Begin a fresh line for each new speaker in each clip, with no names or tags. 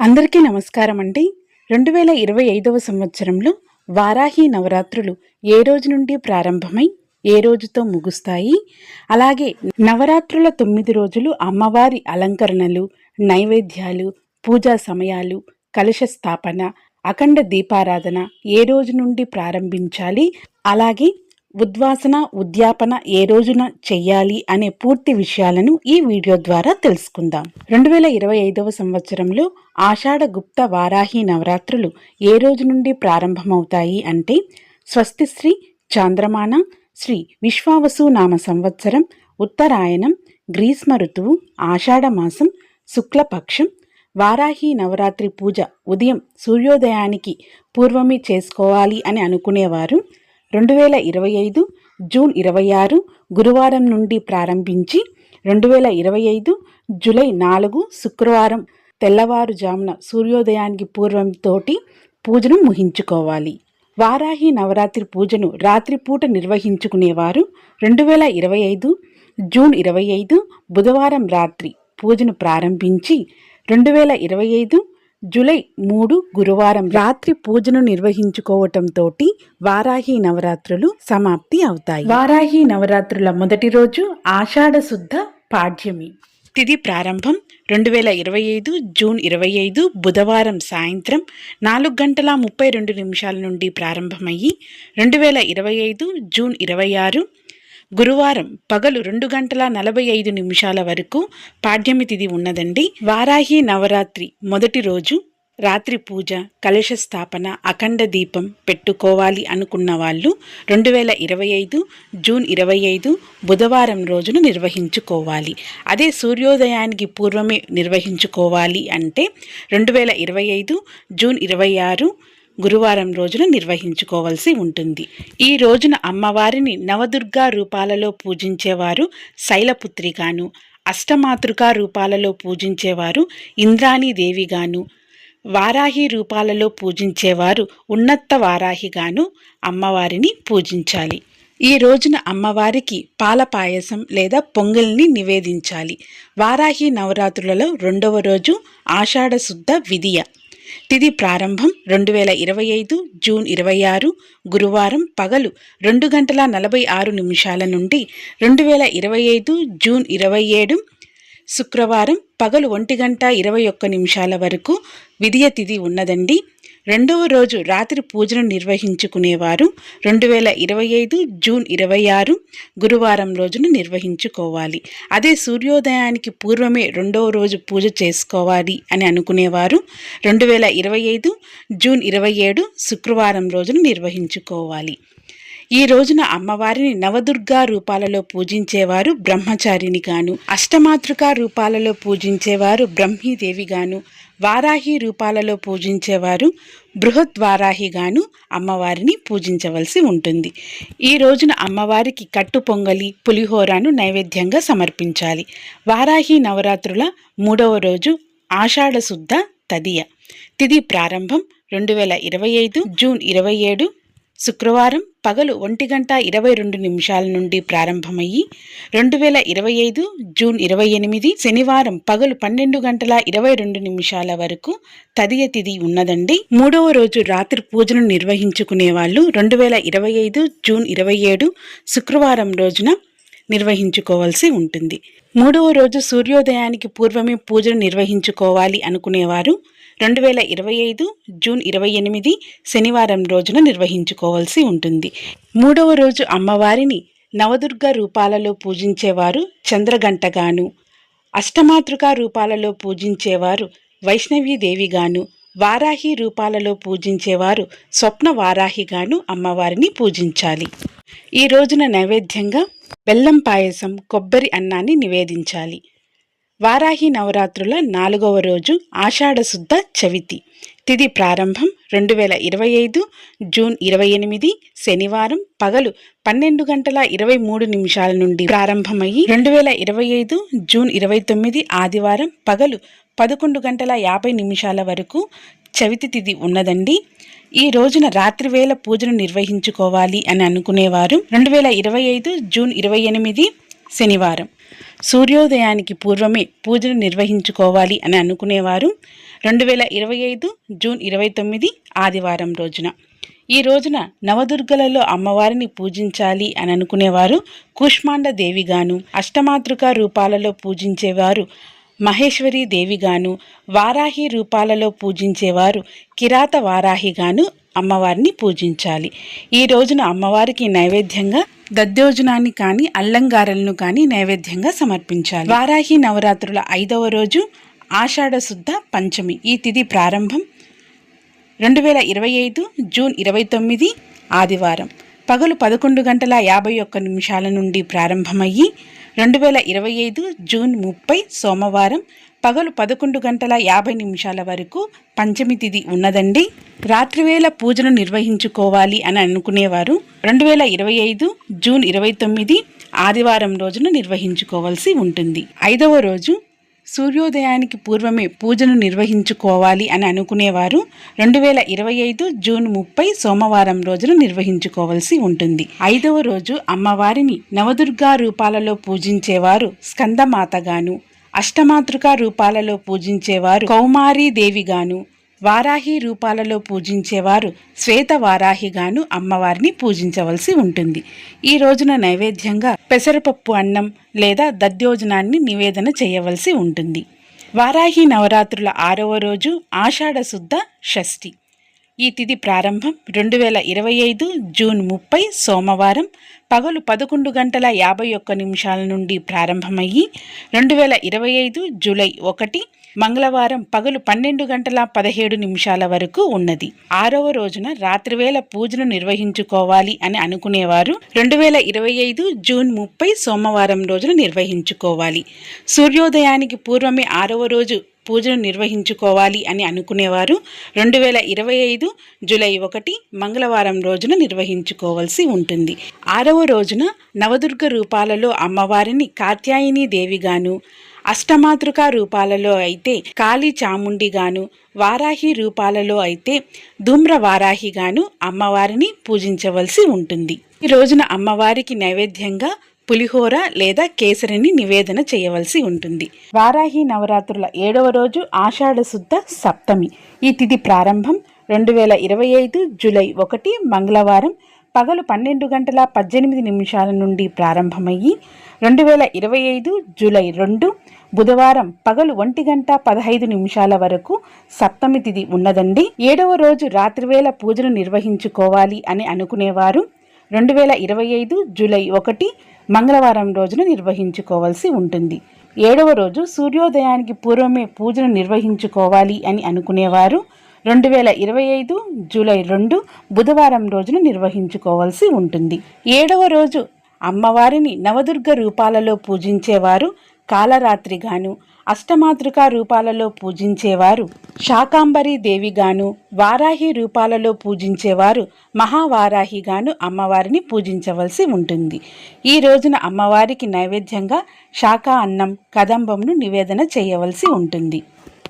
అందరికీ నమస్కారం అండి. రెండు వేల ఇరవై ఐదవ సంవత్సరంలో వారాహి నవరాత్రులు ఏ రోజు నుండి ప్రారంభమై ఏ రోజుతో ముగుస్తాయి? అలాగే నవరాత్రుల తొమ్మిది రోజులు అమ్మవారి అలంకరణలు నైవేద్యాలు పూజా సమయాలు కలుష స్థాపన అఖండ దీపారాధన ఏ రోజు నుండి ప్రారంభించాలి? అలాగే ఉద్వాసన ఉద్యాపన ఏ రోజున చెయ్యాలి అనే పూర్తి విషయాలను ఈ వీడియో ద్వారా తెలుసుకుందాం. రెండు వేల ఇరవై ఐదవ సంవత్సరంలో ఆషాఢ గుప్త వారాహి నవరాత్రులు ఏ రోజు నుండి ప్రారంభమవుతాయి అంటే స్వస్తి శ్రీ చాంద్రమాన శ్రీ విశ్వావసు నామ సంవత్సరం ఉత్తరాయణం గ్రీష్మ ఋతువు ఆషాఢ మాసం శుక్లపక్షం వారాహి నవరాత్రి పూజ ఉదయం సూర్యోదయానికి పూర్వమే చేసుకోవాలి అని అనుకునేవారు. రెండు వేల ఇరవై ఐదు జూన్ ఇరవై ఆరు గురువారం నుండి ప్రారంభించి రెండు వేల ఇరవై ఐదు జూలై నాలుగు శుక్రవారం తెల్లవారుజామున సూర్యోదయానికి పూర్వం తోటి పూజను ముగించుకోవాలి. వారాహి నవరాత్రి పూజను రాత్రిపూట నిర్వహించుకునేవారు రెండు వేల ఇరవై ఐదు జూన్ ఇరవై ఐదు బుధవారం రాత్రి పూజను ప్రారంభించి రెండు వేల ఇరవై ఐదు జూలై మూడు గురువారం రాత్రి పూజను నిర్వహించుకోవటంతో వారాహి నవరాత్రులు సమాప్తి అవుతాయి. వారాహి నవరాత్రుల మొదటి రోజు ఆషాఢ శుద్ధ పాడ్యమి. తిది ప్రారంభం రెండు వేల ఇరవై ఐదు జూన్ ఇరవై ఐదు బుధవారం సాయంత్రం నాలుగు గంటల ముప్పై రెండు నిమిషాల నుండి ప్రారంభమయ్యి రెండు వేల ఇరవై ఐదు జూన్ ఇరవై ఆరు గురువారం పగలు రెండు గంటల నలభై ఐదు నిమిషాల వరకు పాడ్యమి తిథి ఉన్నదండి. వారాహి నవరాత్రి మొదటి రోజు రాత్రి పూజ కలశ స్థాపన అఖండ దీపం పెట్టుకోవాలి అనుకున్న వాళ్ళు రెండు వేల ఇరవై ఐదు జూన్ ఇరవై ఐదు బుధవారం రోజున నిర్వహించుకోవాలి. అదే సూర్యోదయానికి పూర్వమే నిర్వహించుకోవాలి అంటే రెండు వేల ఇరవై ఐదు జూన్ ఇరవై ఆరు గురువారం రోజున నిర్వహించుకోవాల్సి ఉంటుంది. ఈ రోజున అమ్మవారిని నవదుర్గా రూపాలలో పూజించేవారు శైలపుత్రిగాను అష్టమాతృకా రూపాలలో పూజించేవారు ఇంద్రాణీదేవిగాను వారాహి రూపాలలో పూజించేవారు ఉన్నత వారాహిగాను అమ్మవారిని పూజించాలి. ఈ రోజున అమ్మవారికి పాల పాయసం లేదా పొంగల్ని నివేదించాలి. వారాహి నవరాత్రులలో రెండవ రోజు ఆషాఢ శుద్ధ విధియ. తిది ప్రారంభం రెండు వేల ఇరవై ఐదు జూన్ ఇరవై ఆరు గురువారం పగలు రెండు గంటల నలభై ఆరు నిమిషాల నుండి రెండు వేల ఇరవై ఐదు జూన్ ఇరవై ఏడు శుక్రవారం పగలు ఒంటి గంట ఇరవై ఒక్క నిమిషాల వరకు విధియ తిథి ఉన్నదండి. రెండవ రోజు రాత్రి పూజను నిర్వహించుకునేవారు. రెండు వేల ఇరవై ఐదు జూన్ ఇరవై ఆరు గురువారం రోజున నిర్వహించుకోవాలి. అదే సూర్యోదయానికి పూర్వమే రెండవ రోజు పూజ చేసుకోవాలి అని అనుకునేవారు. రెండు వేల ఇరవై ఐదు జూన్ ఇరవై ఏడు శుక్రవారం రోజున నిర్వహించుకోవాలి. ఈ రోజున అమ్మవారిని నవదుర్గా రూపాలలో పూజించేవారు బ్రహ్మచారిని గాను అష్టమాతృకా రూపాలలో పూజించేవారు బ్రహ్మీదేవి గాను వారాహి రూపాలలో పూజించేవారు బృహద్వారాహిగాను అమ్మవారిని పూజించవలసి ఉంటుంది. ఈ రోజున అమ్మవారికి కట్టు పొంగలి పులిహోరాను నైవేద్యంగా సమర్పించాలి. వారాహి నవరాత్రుల మూడవ రోజు ఆషాఢశుద్ధ తదియ. తిది ప్రారంభం రెండు వేల ఇరవై ఐదు జూన్ ఇరవై ఏడు శుక్రవారం పగలు ఒంటి గంట ఇరవై రెండు నిమిషాల నుండి ప్రారంభమయ్యి రెండు వేల ఇరవై ఐదు జూన్ ఇరవై ఎనిమిది శనివారం పగలు పన్నెండు గంటల ఇరవై రెండు నిమిషాల వరకు తదియ తిది ఉన్నదండి. మూడవ రోజు రాత్రి పూజను నిర్వహించుకునే వాళ్ళు రెండు వేల ఇరవై ఐదు జూన్ ఇరవై ఏడు శుక్రవారం రోజున నిర్వహించుకోవాల్సి ఉంటుంది. మూడవ రోజు సూర్యోదయానికి పూర్వమే పూజను నిర్వహించుకోవాలి అనుకునేవారు రెండు వేల ఇరవై ఐదు జూన్ ఇరవై ఎనిమిది శనివారం రోజున నిర్వహించుకోవాల్సి ఉంటుంది. మూడవ రోజు అమ్మవారిని నవదుర్గ రూపాలలో పూజించేవారు చంద్రగంటగాను అష్టమాతృకా రూపాలలో పూజించేవారు వైష్ణవీదేవిగాను వారాహి రూపాలలో పూజించేవారు స్వప్న వారాహిగాను అమ్మవారిని పూజించాలి. ఈ రోజున నైవేద్యంగా బెల్లం పాయసం కొబ్బరి అన్నాన్ని నివేదించాలి. వారాహి నవరాత్రుల నాలుగవ రోజు ఆషాఢ శుద్ధ చవితి. తిది ప్రారంభం రెండు వేల ఇరవై ఐదు జూన్ ఇరవై ఎనిమిది శనివారం పగలు పన్నెండు గంటల ఇరవై మూడు నిమిషాల నుండి ప్రారంభమయ్యి రెండు వేల ఇరవై ఐదు జూన్ ఇరవై తొమ్మిది ఆదివారం పగలు పదకొండు గంటల యాభై నిమిషాల వరకు చవితి తిథి ఉన్నదండి. ఈ రోజున రాత్రివేళ పూజను నిర్వహించుకోవాలి అని అనుకునేవారు. రెండు వేల ఇరవై ఐదు జూన్ ఇరవై ఎనిమిది శనివారం. సూర్యోదయానికి పూర్వమే పూజను నిర్వహించుకోవాలి అని అనుకునేవారు. రెండు వేల ఇరవై ఐదు జూన్ ఇరవై తొమ్మిది ఆదివారం రోజున. ఈ రోజున నవదుర్గలలో అమ్మవారిని పూజించాలి అని అనుకునేవారు కూష్మాండ దేవిగాను అష్టమాతృక రూపాలలో పూజించేవారు మహేశ్వరి దేవిగాను వారాహి రూపాలలో పూజించేవారు కిరాత వారాహిగాను అమ్మవారిని పూజించాలి. ఈ రోజున అమ్మవారికి నైవేద్యంగా దద్దోజనాన్ని కానీ అల్లంగారలను కానీ నైవేద్యంగా సమర్పించాలి. వారాహి నవరాత్రుల ఐదవ రోజు ఆషాఢ శుద్ధ పంచమి. ఈ తిథి ప్రారంభం రెండు వేల ఇరవై ఐదు జూన్ ఇరవై తొమ్మిది ఆదివారం. పగలు పదకొండు గంటల యాభై ఒక్క నిమిషాల నుండి ప్రారంభమయ్యి రెండు వేల ఇరవై ఐదు జూన్ ముప్పై సోమవారం పగలు పదకొండు గంటల యాభై నిమిషాల వరకు పంచమి తిథి ఉన్నదండి. రాత్రివేళ పూజను నిర్వహించుకోవాలి అని అనుకునేవారు. రెండు వేల ఇరవై ఐదు జూన్ ఇరవై తొమ్మిది ఆదివారం రోజున నిర్వహించుకోవాల్సి ఉంటుంది. ఐదవ రోజు సూర్యోదయానికి పూర్వమే పూజను నిర్వహించుకోవాలి అని అనుకునేవారు. రెండు వేల ఇరవై ఐదు జూన్ ముప్పై సోమవారం రోజున నిర్వహించుకోవాల్సి ఉంటుంది. ఐదవ రోజు అమ్మవారిని నవదుర్గా రూపాలలో పూజించేవారు స్కందమాతగాను అష్టమాతృకా రూపాలలో పూజించేవారు కౌమారీదేవిగాను వారాహి రూపాలలో పూజించేవారు శ్వేత వారాహిగాను అమ్మవారిని పూజించవలసి ఉంటుంది. ఈ రోజున నైవేద్యంగా పెసరపప్పు అన్నం లేదా దద్యోజనాన్ని నివేదన చేయవలసి ఉంటుంది. వారాహి నవరాత్రుల ఆరవ రోజు ఆషాఢ శుద్ధ షష్ఠి. ఈ తిథి ప్రారంభం రెండు వేల ఇరవై ఐదు జూన్ ముప్పై సోమవారం పగలు పదకొండు గంటల యాభై ఒక్క నిమిషాల నుండి ప్రారంభమయ్యి రెండు వేల ఇరవై ఐదు జూలై ఒకటి మంగళవారం పగలు పన్నెండు గంటల పదిహేడు నిమిషాల వరకు ఉన్నది. ఆరవ రోజున రాత్రివేళ పూజను నిర్వహించుకోవాలి అని అనుకునేవారు. రెండు వేల ఇరవై ఐదు జూన్ ముప్పై సోమవారం రోజున నిర్వహించుకోవాలి. సూర్యోదయానికి పూర్వమే ఆరవ రోజు పూజను నిర్వహించుకోవాలి అని అనుకునేవారు. రెండు వేల ఇరవై ఐదు జూలై ఒకటి మంగళవారం రోజున నిర్వహించుకోవాల్సి ఉంటుంది. ఆరవ రోజున నవదుర్గ రూపాలలో అమ్మవారిని కాత్యాయిని దేవిగాను అష్టమాతృక రూపాలలో అయితే కాళీ చాముండిగాను వారాహి రూపాలలో అయితే ధూమ్ర వారాహిగాను అమ్మవారిని పూజించవలసి ఉంటుంది. ఈ రోజున అమ్మవారికి నైవేద్యంగా పులిహోర లేదా కేసరిని నివేదన చేయవలసి ఉంటుంది. వారాహి నవరాత్రుల ఏడవ రోజు ఆషాఢ శుద్ధ సప్తమి. ఈ తిథి ప్రారంభం రెండు వేల ఇరవై ఐదు జూలై ఒకటి మంగళవారం పగలు పన్నెండు గంటల పద్దెనిమిది నిమిషాల నుండి ప్రారంభమయ్యి రెండు వేల ఇరవై ఐదు జూలై రెండు బుధవారం పగలు ఒంటి గంట పదహైదు నిమిషాల వరకు సప్తమి తిథి ఉన్నదండి. ఏడవ రోజు రాత్రివేళ పూజను నిర్వహించుకోవాలి అని అనుకునేవారు రెండు వేల ఇరవై ఐదు జూలై ఒకటి మంగళవారం రోజున నిర్వహించుకోవాల్సి ఉంటుంది. ఏడవ రోజు సూర్యోదయానికి పూర్వమే పూజను నిర్వహించుకోవాలి అని అనుకునేవారు. రెండు వేల ఇరవై ఐదు జూలై రెండు బుధవారం రోజున నిర్వహించుకోవాల్సి ఉంటుంది. ఏడవ రోజు అమ్మవారిని నవదుర్గ రూపాలలో పూజించేవారు. కాలరాత్రిగాను అష్టమాతృకా రూపాలలో పూజించేవారు. శాకాంబరి దేవిగాను వారాహి రూపాలలో పూజించేవారు మహావారాహిగాను అమ్మవారిని పూజించవలసి ఉంటుంది. ఈ రోజున అమ్మవారికి నైవేద్యంగా శాఖా అన్నం కదంబంను నివేదన చేయవలసి ఉంటుంది.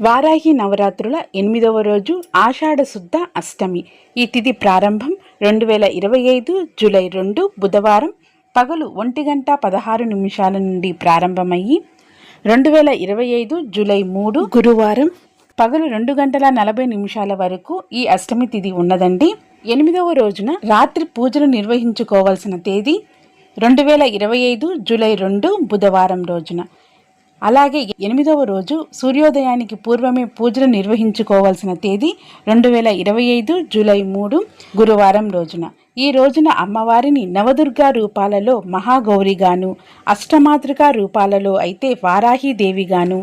వారాహి నవరాత్రుల ఎనిమిదవ రోజు ఆషాఢ శుద్ధ అష్టమి. ఈ తిథి ప్రారంభం రెండు వేల ఇరవై ఐదు జూలై రెండు బుధవారం పగలు ఒంటి గంట పదహారు నిమిషాల నుండి ప్రారంభమయ్యి రెండు వేల ఇరవై ఐదు జూలై మూడు గురువారం పగలు రెండు గంటల నలభై నిమిషాల వరకు ఈ అష్టమి తిథి ఉన్నదండి. ఎనిమిదవ రోజున రాత్రి పూజలు నిర్వహించుకోవాల్సిన తేదీ రెండు వేల ఇరవై ఐదు జూలై రెండు బుధవారం రోజున. అలాగే ఎనిమిదవ రోజు సూర్యోదయానికి పూర్వమే పూజలు నిర్వహించుకోవాల్సిన తేదీ రెండు వేల ఇరవై ఐదు జూలై మూడు గురువారం రోజున. ఈ రోజున అమ్మవారిని నవదుర్గా రూపాలలో మహాగౌరిగాను అష్టమాతృకా రూపాలలో అయితే వారాహీదేవిగాను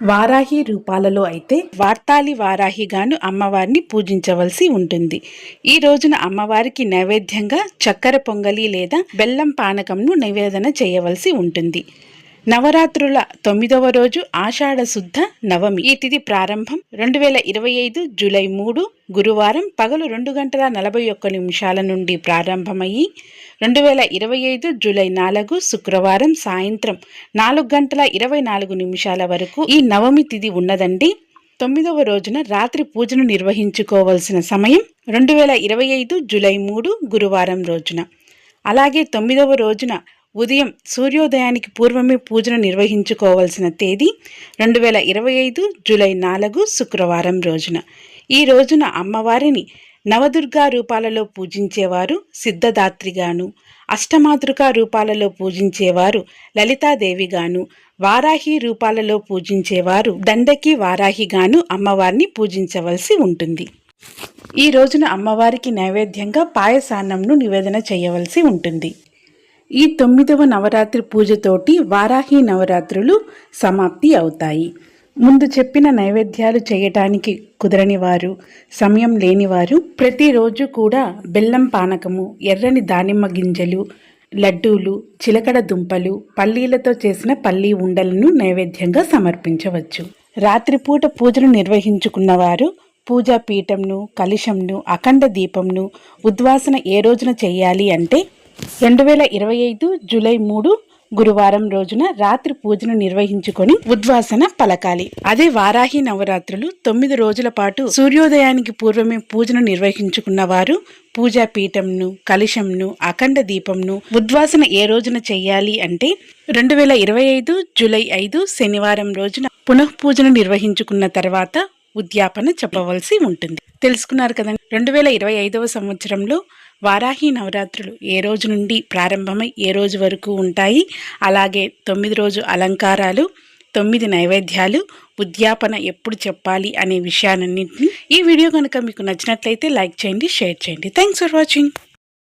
వారాహి రూపాలలో అయితే వార్తాలి వారాహిగాను అమ్మవారిని పూజించవలసి ఉంటుంది. ఈ రోజున అమ్మవారికి నైవేద్యంగా చక్కెర పొంగలి లేదా బెల్లం పానకంను నివేదన చేయవలసి ఉంటుంది. నవరాత్రుల తొమ్మిదవ రోజు ఆషాఢ శుద్ధ నవమి. ఈ తిథి ప్రారంభం రెండు వేల ఇరవై ఐదు జూలై మూడు గురువారం పగలు రెండు గంటల నలభై ఒక్క నిమిషాల నుండి ప్రారంభమయ్యి రెండు వేల ఇరవై ఐదు జూలై నాలుగు శుక్రవారం సాయంత్రం నాలుగు గంటల ఇరవై నాలుగు నిమిషాల వరకు ఈ నవమి తిథి ఉన్నదండి. తొమ్మిదవ రోజున రాత్రి పూజను నిర్వహించుకోవలసిన సమయం రెండు వేల ఇరవై ఐదు జూలై మూడు గురువారం రోజున. అలాగే తొమ్మిదవ రోజున ఉదయం సూర్యోదయానికి పూర్వమే పూజను నిర్వహించుకోవాల్సిన తేదీ రెండు వేల ఇరవై ఐదు జూలై నాలుగు శుక్రవారం రోజున. ఈ రోజున అమ్మవారిని నవదుర్గా రూపాలలో పూజించేవారు సిద్ధదాత్రిగాను అష్టమాతృకా రూపాలలో పూజించేవారు లలితాదేవిగాను వారాహి రూపాలలో పూజించేవారు దండకి వారాహిగాను అమ్మవారిని పూజించవలసి ఉంటుంది. ఈ రోజున అమ్మవారికి నైవేద్యంగా పాయసాన్నంను నివేదన చేయవలసి ఉంటుంది. ఈ తొమ్మిదవ నవరాత్రి పూజతోటి వారాహి నవరాత్రులు సమాప్తి అవుతాయి. ముందు చెప్పిన నైవేద్యాలు చేయటానికి కుదరని వారు సమయం లేనివారు ప్రతిరోజు కూడా బెల్లం పానకము ఎర్రని దానిమ్మ గింజలు లడ్డూలు చిలకడ దుంపలు పల్లీలతో చేసిన పల్లీ ఉండలను నైవేద్యంగా సమర్పించవచ్చు. రాత్రిపూట పూజలు నిర్వహించుకున్నవారు పూజా పీఠంను కలుషంను అఖండ దీపంను ఉద్వాసన ఏ రోజున చేయాలి అంటే రెండు వేల ఇరవై ఐదు జూలై మూడు గురువారం రోజున రాత్రి పూజను నిర్వహించుకొని ఉద్వాసన పలకాలి. అదే వారాహి నవరాత్రులు తొమ్మిది రోజుల పాటు సూర్యోదయానికి పూర్వమే పూజను నిర్వహించుకున్న వారు పూజా పీఠంను కలుషంను అఖండ దీపంను ఉద్వాసన ఏ రోజున చెయ్యాలి అంటే రెండు వేల ఇరవై ఐదు జూలై ఐదు శనివారం రోజున పునః పూజను నిర్వహించుకున్న తర్వాత ఉద్యాపన చెప్పవలసి ఉంటుంది. తెలుసుకున్నారు కదండి రెండు వేల ఇరవై ఐదవ సంవత్సరంలో వారాహి నవరాత్రులు ఏ రోజు నుండి ప్రారంభమై ఏ రోజు వరకు ఉంటాయి? అలాగే తొమ్మిది రోజు అలంకారాలు తొమ్మిది నైవేద్యాలు ఉద్యాపన ఎప్పుడు చెప్పాలి అనే విషయాలన్నింటినీ ఈ వీడియో కనుక మీకు నచ్చినట్లయితే లైక్ చేయండి షేర్ చేయండి. Thanks for watching.